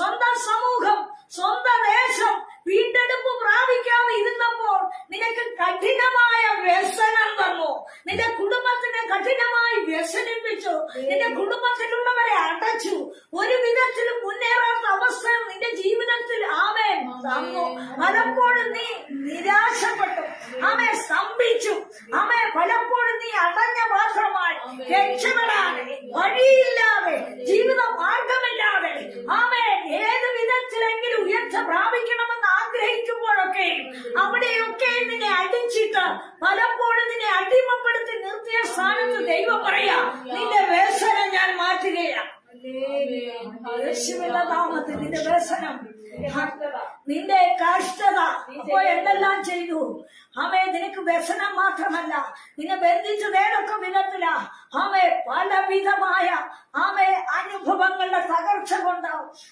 സ്വന്തം സമൂഹം സ്വന്തം ദേശം വീണ്ടെടുപ്പ് പ്രാപിക്കാതെ ഇരുന്നപ്പോൾ നിനക്ക് കഠിനമായ വ്യസനം തന്നു നിന്റെ കുടുംബത്തിനെ കഠിനമായി വ്യസനിപ്പിച്ചു. നിന്റെ കുടുംബത്തിലുള്ളവരെ അടച്ചു. ഒരു വിധത്തിലും മുന്നേറാത്ത അവസ്ഥ നിന്റെ ജീവിതത്തിൽ ആമേ തന്നു പലപ്പോഴും നീ നിരാശപ്പെട്ടു. ആമെ സ്തംഭിച്ചു. ആമെ പലപ്പോഴും നീ അടഞ്ഞ പാത്രമായി. രക്ഷപ്പെടാതെ വഴിയില്ലാതെ ജീവിത മാർഗമില്ലാതെ ആമേ ഏത് വിധത്തിലെങ്കിലും ഉയർച്ച പ്രാപിക്കണമെന്ന് ആഗ്രഹിക്കുമ്പോഴൊക്കെ അവിടെയൊക്കെ നിന്നെ അടിച്ചിട്ട് പലപ്പോഴും നിന്നെ അടിമപ്പെടുത്തി നിർത്തിയ സ്ഥാനത്ത് ദൈവം പറയാ നിന്റെ വേസനം ഞാൻ മാറ്റുകയാണ്. യേശുവിന്റെ നാമത്തിൽ നിന്റെ വ്യസനം. നിന്റെ കഷ്ടത അപ്പോ എന്തെല്ലാം ചെയ്തു? ആമേ നിനക്ക് വ്യസനം മാത്രമല്ല. നിന്നെ ബന്ധിച്ചു വേറൊക്കെ വിധത്തില. ആമേ പലവിധമായ ആമേ അനുഭവങ്ങളുടെ തകർച്ച കൊണ്ട്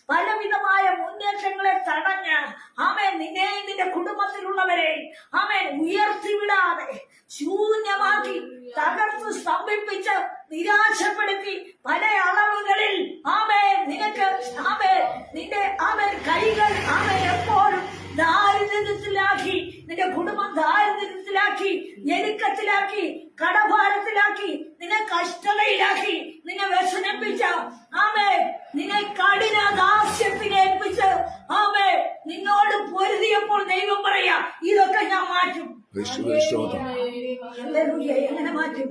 പലവിധമായ മുന്നേറ്റങ്ങളെ തടഞ്ഞ് ആമേ നിന്നെയും നിന്റെ കുടുംബത്തിലുള്ളവരെ ആമേ ഉയർത്തിവിടാതെ ശൂന്യമാക്കി തകർത്ത് സ്തംഭിപ്പിച്ച് നിരാശപ്പെടുത്തി പല ഞെരുക്കത്തിലാക്കി കടഭാരത്തിലാക്കി നിന്നെ കഷ്ടതയിലാക്കി നിന്നെ വിഷമിപ്പിച്ച ആമേ നിന്നെ കഠിന ദാസ്യത്തിന് ഏൽപ്പിച്ച് ആമേ നിന്നോട് പൊരുതിയപ്പോൾ ദൈവം പറയാ ഇതൊക്കെ ഞാൻ മാറ്റും. എങ്ങനെ മാറ്റും?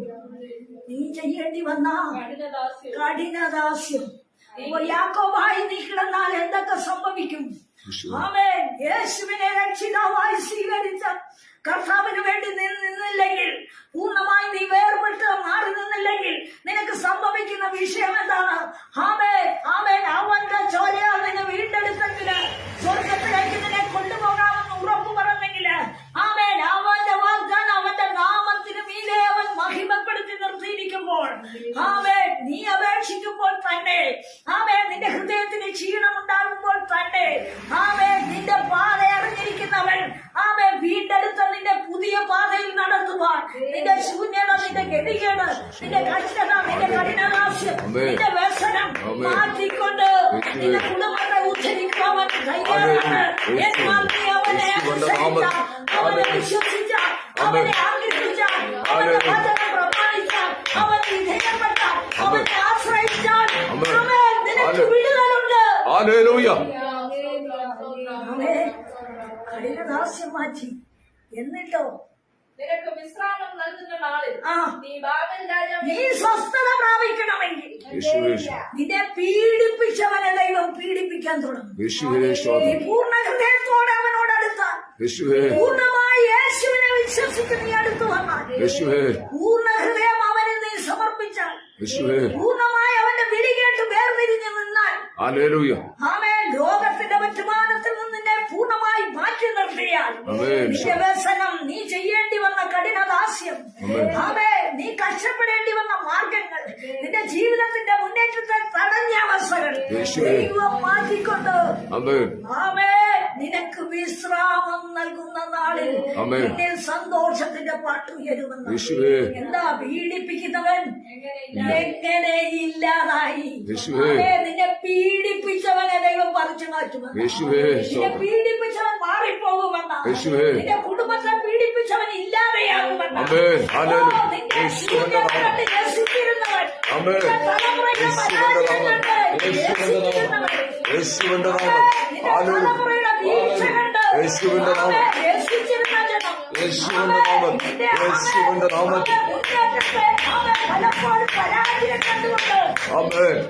നീ ചെയ്യേണ്ടി വന്ന കഠിനദാസ്യം. അപ്പൊ യാക്കോബായി നീ കിടന്നാൽ എന്തൊക്കെ സംഭവിക്കും? ആമേ ആമേൻ. യേശുവിനെ രക്ഷിതാവായി സ്വീകരിച്ച കർത്താവിന് വേണ്ടി നിന്നില്ലെങ്കിൽ പൂർണമായി നീ വേർപെട്ട് മാറി നിന്നില്ലെങ്കിൽ നിനക്ക് സംഭവിക്കുന്ന വിഷയം എന്താണ്? ആമേ ആമേൻ. അവന്റെ ചോരയാൽ നിന്നെ വീണ്ടെടുത്തെങ്കിൽ സ്വർഗത്തിലേക്ക് നിന്നെ കൊണ്ടുപോകാമെന്ന് ഉറപ്പു പറഞ്ഞെങ്കിൽ ആമേൻ അവന്റെ വാഗ്ദാനം അവന്റെ നാമത്തിന് മീതെ അവൻ മഹിമപ്പെടുത്തി നിർത്തിയിരിക്കുമ്പോൾ ആമേ നീ അപേക്ഷിക്കുമ്പോൾ തന്നെ ആമേ നിന്റെ ഹൃദയത്തിന് ക്ഷീണമുണ്ടാകുമ്പോൾ തന്നെ ആമേ നിന്റെ പാത അറിഞ്ഞിരിക്കുന്നവൻ ആമേ വീണ്ടെടുത്ത നിന്റെ പുതിയ പാതയിൽ നടത്തുവാൻ നിന്റെ ശൂന്യത നിന്റെ ഗതികേട് നിന്റെ കഷ്ടത നിന്റെ കഠിനദാസ്യം ആമേൻ. നിന്റെ വ്യസനം ആമേൻ. മാറ്റിക്കൊണ്ട് നിന്റെ കുടുംബത്തെ ഉദ്ധരിക്കുവാൻ തയ്യാറാണ് ആമേൻ. എന്നാൽ നീ അവനെ അവനെ ആമേൻ. അവനെ ആഗ്രഹിച്ചാൽ അവന്റെ. വചനം പ്രമാണിച്ചാൽ അവൻ വിധേയപ്പെട്ടാൽ അവനെ ആശ്രയിച്ചാൽ. അവൻ നിനക്ക്. വിടുതലുണ്ട് അവനെ കഠിനദാസ്യം മാറ്റി എന്നിട്ടോ നിനക്ക് വിശ്രാമം നൽകുന്ന നാളിൽ നീ ബാബൽ രാജാവ് നീ സ്വസ്ഥത പ്രാപിക്കണമെങ്കിൽ യേശുവേ നിന്നെ പീഡിപ്പിച്ചവനെ ദൈവം പീഡിപ്പിക്കാൻ തുടങ്ങും പൂർണ ഹൃദയത്തോടെ അവനോട് അടുത്താൽ യേശുവേ പൂർണമായി യേശുവിനെ വിശ്വസിച്ച് നീ അടുത്തു വന്നാൽ യേശുവേ പൂർണ ഹൃദയം അവനെ നീ സമർപ്പിച്ചാൽ യേശുവേ പൂർണമായി അവന്റെ വിളി കേട്ട് വേർതിരിഞ്ഞു നിന്നാൽ ലോകത്തിന്റെ വരുമാനത്തിൽ നിന്ന് നിന്നെ പൂർണമായി മാറ്റി നിർത്തിയാൽ ആമേൻ. നിന്റെ വ്യസനം നീ ചെയ്യേണ്ടി വന്ന കഠിനദാസ്യം ആമേൻ. ആമേ നീ കഷ്ടപ്പെടേണ്ടി വന്ന മാർഗങ്ങൾ നിന്റെ ജീവിതത്തിന്റെ മുന്നേറ്റത്തെ തടഞ്ഞ അവസ്ഥകൾ യേശുവേ. മാറ്റിക്കൊണ്ട് നിനക്ക് വിശ്രാമം നൽകുന്ന നാളിൽ. നിന്നിൽ സന്തോഷത്തിന്റെ പാട്ടുയരുമെന്ന് യേശുവേ. എന്താ പീഡിപ്പിക്കുന്നവൻ? എങ്ങനെ ഇല്ലാതായി. നിന്നെ പീഡിപ്പിച്ചവനെ ദൈവം പറിച്ചു മാറ്റുമെന്ന്. നിന്നെ പീഡിപ്പിച്ചവൻ മാറിപ്പോകുമെന്ന്. നിന്റെ കുടുംബത്തെ പീഡിപ്പിച്ചവൻ ഇല്ലാതെയാകുമെന്ന്. ആമേൻ. ഹല്ലേലൂയ. ഓ, നിന്റെ യേശുവിന്റെ ശൂന്യത നാമം. കണ്ട് രസിച്ചിരുന്നവൻ, ആമേൻ. നിന്റെ തലമുറയുടെ യേശുവിന്റെ നാമം. പരാജയം കണ്ട് യേശുവിന്റെ നാമം. രസിച്ചിരുന്നവൻ. യേശുവിന്റെ ആമേൻ. നാമം. നിന്റെ ഹല്ലേലൂയ. തലമുറയുടെ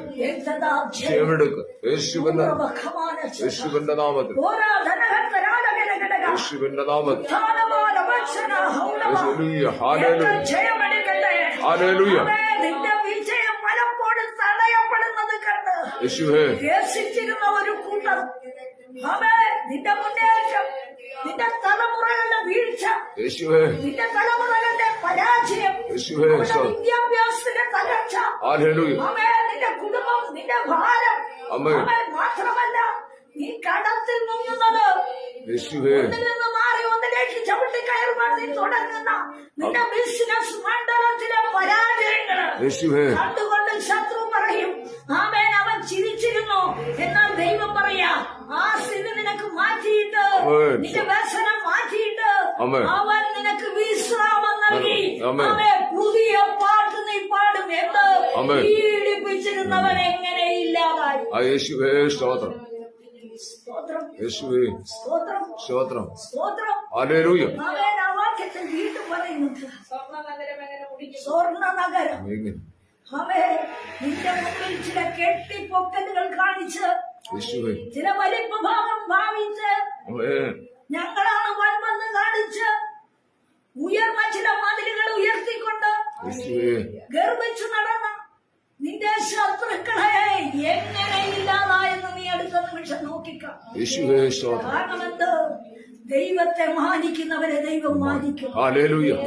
വീഴ്ച കണ്ട് യേശുവിന്റെ നാമം. ആമേൻ. രസിച്ചിരുന്ന ജനം. യേശുവിന്റെ ആമേൻ. നാമം. നിന്റെ യേശുവിന്റെ നാമത്തിൽ. ആമേൻ. മുന്നേറ്റത്തെ ആമേൻ. പലപ്പോഴും പരാജയം രസിച്ചിരുന്ന ഒരു കൂട്ടം. അവേ നിന്റെ മുന്നേറ്റം നിന്റെ തലമുറകളുടെ വീഴ്ച നിന്റെ തലമുറകളുടെ പരാജയം. വിദ്യാഭ്യാസത്തിന്റെ തകർച്ച. നിന്റെ കുടുംബം നിന്റെ ഭാരം. മാത്രമല്ല നീ കടത്തിൽ മുങ്ങുന്നത്. മാറി ഒന്നിലേക്ക് ചവിട്ടി കയറുവാൻ നീ തുടങ്ങുന്ന നിന്റെ ബിസിനസ് മണ്ഡലത്തിലെ പരാജയങ്ങൾ നിന്റെ വ്യസനം മാറ്റിയിട്ട് ആമേൻ. അവൻ നിനക്ക് വിശ്രാമം നൽകി. ആമേൻ. അവൻ പുതിയ പാട്ട് നീ പാടും ആമേൻ. പീഡിപ്പിച്ചിരുന്നവൻ എങ്ങനെ ഇല്ലാതായി? ആ യേശുവേ സ്തോത്രം. സ്തോത്രം. യേശുവേ സ്തോത്രം. സ്തോത്രം. സ്തോത്രം. ഹല്ലേലൂയ. അവൻ ആ വാക്യത്തിൽ വീണ്ടും പറയുന്നുണ്ട്. സ്വർണ നഗരം എങ്ങനെ കുടിക്കും സ്വർണ നഗരം ആമേൻ. അവേ നിന്റെ മുമ്പിൽ ചില കെട്ടിപ്പൊക്കലുകൾ കാണിച്ച് ചില വലിപ്പ ഭാവം ഭാവിച്ച്. ഞങ്ങളാണ് വൻവെന്ന് കാണിച്ച് ഉയർന്ന ചില മതിലുകൾ ഉയർത്തിക്കൊണ്ട് ഗർഭിച്ചു നടന്ന നിന്റെ ശത്രുക്കളെ എങ്ങനെ ഇല്ലാതായെന്ന് നീ അടുത്ത നിമിഷം നോക്കിക്കാം. കാരണം എന്ത് ദൈവത്തെ മാനിക്കുന്നവരെ ദൈവം മാനിക്കും.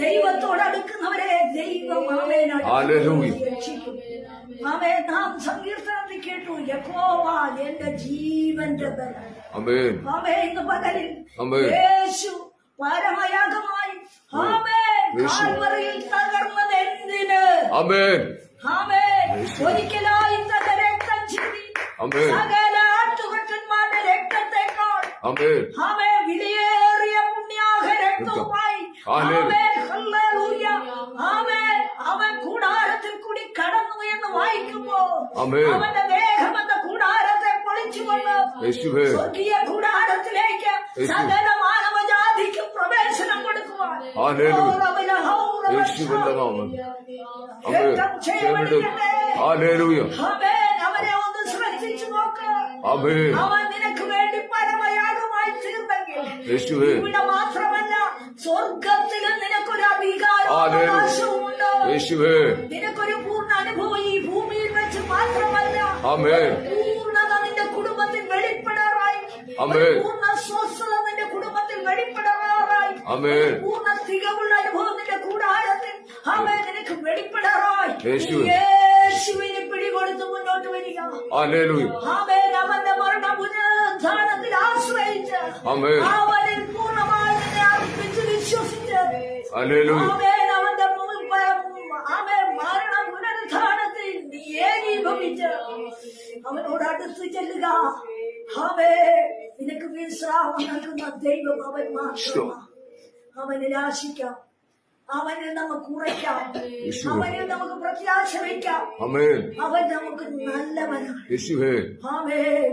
ദൈവത്തോട് അടുക്കുന്നവരെ ദൈവം ഹല്ലേലൂയ. ആമേൻ നാം സങ്കീർത്തനത്തിൽ കേട്ടു. യഹോവ എന്റെ ജീവന്റെ ബലം ആമേ ഇന്ന് പകലിൽ. യേശു പരമയാഗമായി. കാൽവറിയിൽ തകർന്നത് എന്തിന്? ഒരിക്കലായി രക്തം ചിന്തി. സകല ആട്ടുകൊറ്റന്മാരുടെ രക്തത്തെക്കാൾ. വിലയേറിയ പുണ്യാഹ രക്തവുമായി ഹല്ലേലൂയ. ആമേ ഹല്ലേലൂയ. ആമേ അവൻ കൂടാരത്തിൽ കൂടി കടന്നു എന്ന് വായിക്കുമ്പോ ആമേൻ. അവന്റെ ദേഹം എന്ന കൂടാരത്തെ പൊളിച്ചുകൊണ്ട് സ്വർഗീയ കൂടാരത്തിലേക്ക് സകല മാനവജാതിക്കും പ്രവേശനം കൊടുക്കുവാൻ. അവനെ ഒന്ന് ശ്രദ്ധിച്ചു നോക്ക്. അവൻ നിനക്ക് വേണ്ടി പരമയാഗമായി തീർന്നെങ്കിൽ ഇവിടെ മാത്രമല്ല സ്വർഗത്തിലും നിനക്കൊരു അധികാരവും നിനക്കൊരു പൂർണ അനുഭവം ഈ ഭൂമിയിൽ വെച്ച് മാത്രമല്ല ആമേൻ. പൂർണത നിന്റെ കുടുംബത്തിൽ വെളിപ്പെടാറായി. ആമേൻ. ഒരു പൂർണ സ്വസ്ഥത നിന്റെ കുടുംബത്തിൽ വെളിപ്പെടാറായി. ആമേൻ. ഒരു പൂർണ തികവുള്ള അനുഭവം നിന്റെ കൂടാരത്തിൽ. അവൻ നിനക്ക് വെളിപ്പെടാറായി. യേശുവേ. യേശുവിന് പിടികൊടുത്ത് മുന്നോട്ട് വരിക. ഹല്ലേലൂയ. ആമേൻ. അവന്റെ മരണ പുനരുദ്ധാനത്തിൽ ആശ്രയിച്ച് ആമേൻ. അവനിൽ പൂർണമായി നിന്നെ അർപ്പിച്ച് വിശ്വസിച്ച്. ഹല്ലേലൂയ. ആമേൻ അവന്റെ മുമ്പിൽ ആമേൻ മരണ പുനരുദ്ധാനത്തിൽ നീ ഏകീഭവിച്ച് അവനോട് അടുത്ത് ചെല്ലുക. ആമേ നിനക്ക് വിശ്രാമം നൽകുന്ന ദൈവം അവൻ മാത്രമാണ് ആശിക്കാം. അവനിൽ നമുക്ക് ഉറയ്ക്കാം. അവനെ നമുക്ക് പ്രത്യാശ വയ്ക്കാം അവൻ നമുക്ക് നല്ലവനാണ്.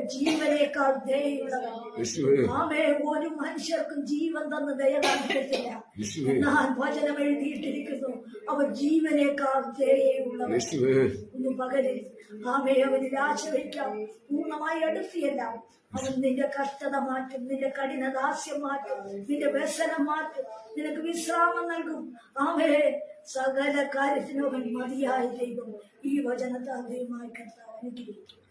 ജീവനേക്കാൾ ദയുള്ളവൻ ആമേ ഒരു മനുഷ്യർക്കും ജീവൻ തന്ന് ദയ കാണിക്കത്തില്ല എന്നാൽ വചനം എഴുതിയിട്ടിരിക്കുന്നു. അവൻ ജീവനേക്കാൾ ദയുള്ളവൻ ഒന്ന് പകലിൽ ആമേ അവനിൽ ആശ്രയിക്കാം. പൂർണമായി അടുത്തിയല്ല. അവൻ നിന്റെ കഷ്ടത മാറ്റും. നിന്റെ കഠിനദാസ്യം മാറ്റും. നിന്റെ വ്യസനം മാറ്റും. നിനക്ക് വിശ്രാമം നൽകും. ആമേ സകല കാര്യത്തിനും മതിയായ ദൈവം. ഈ വചനത്താൽ ദൈവമായി കർത്താവ് അനുഗ്രഹിക്കും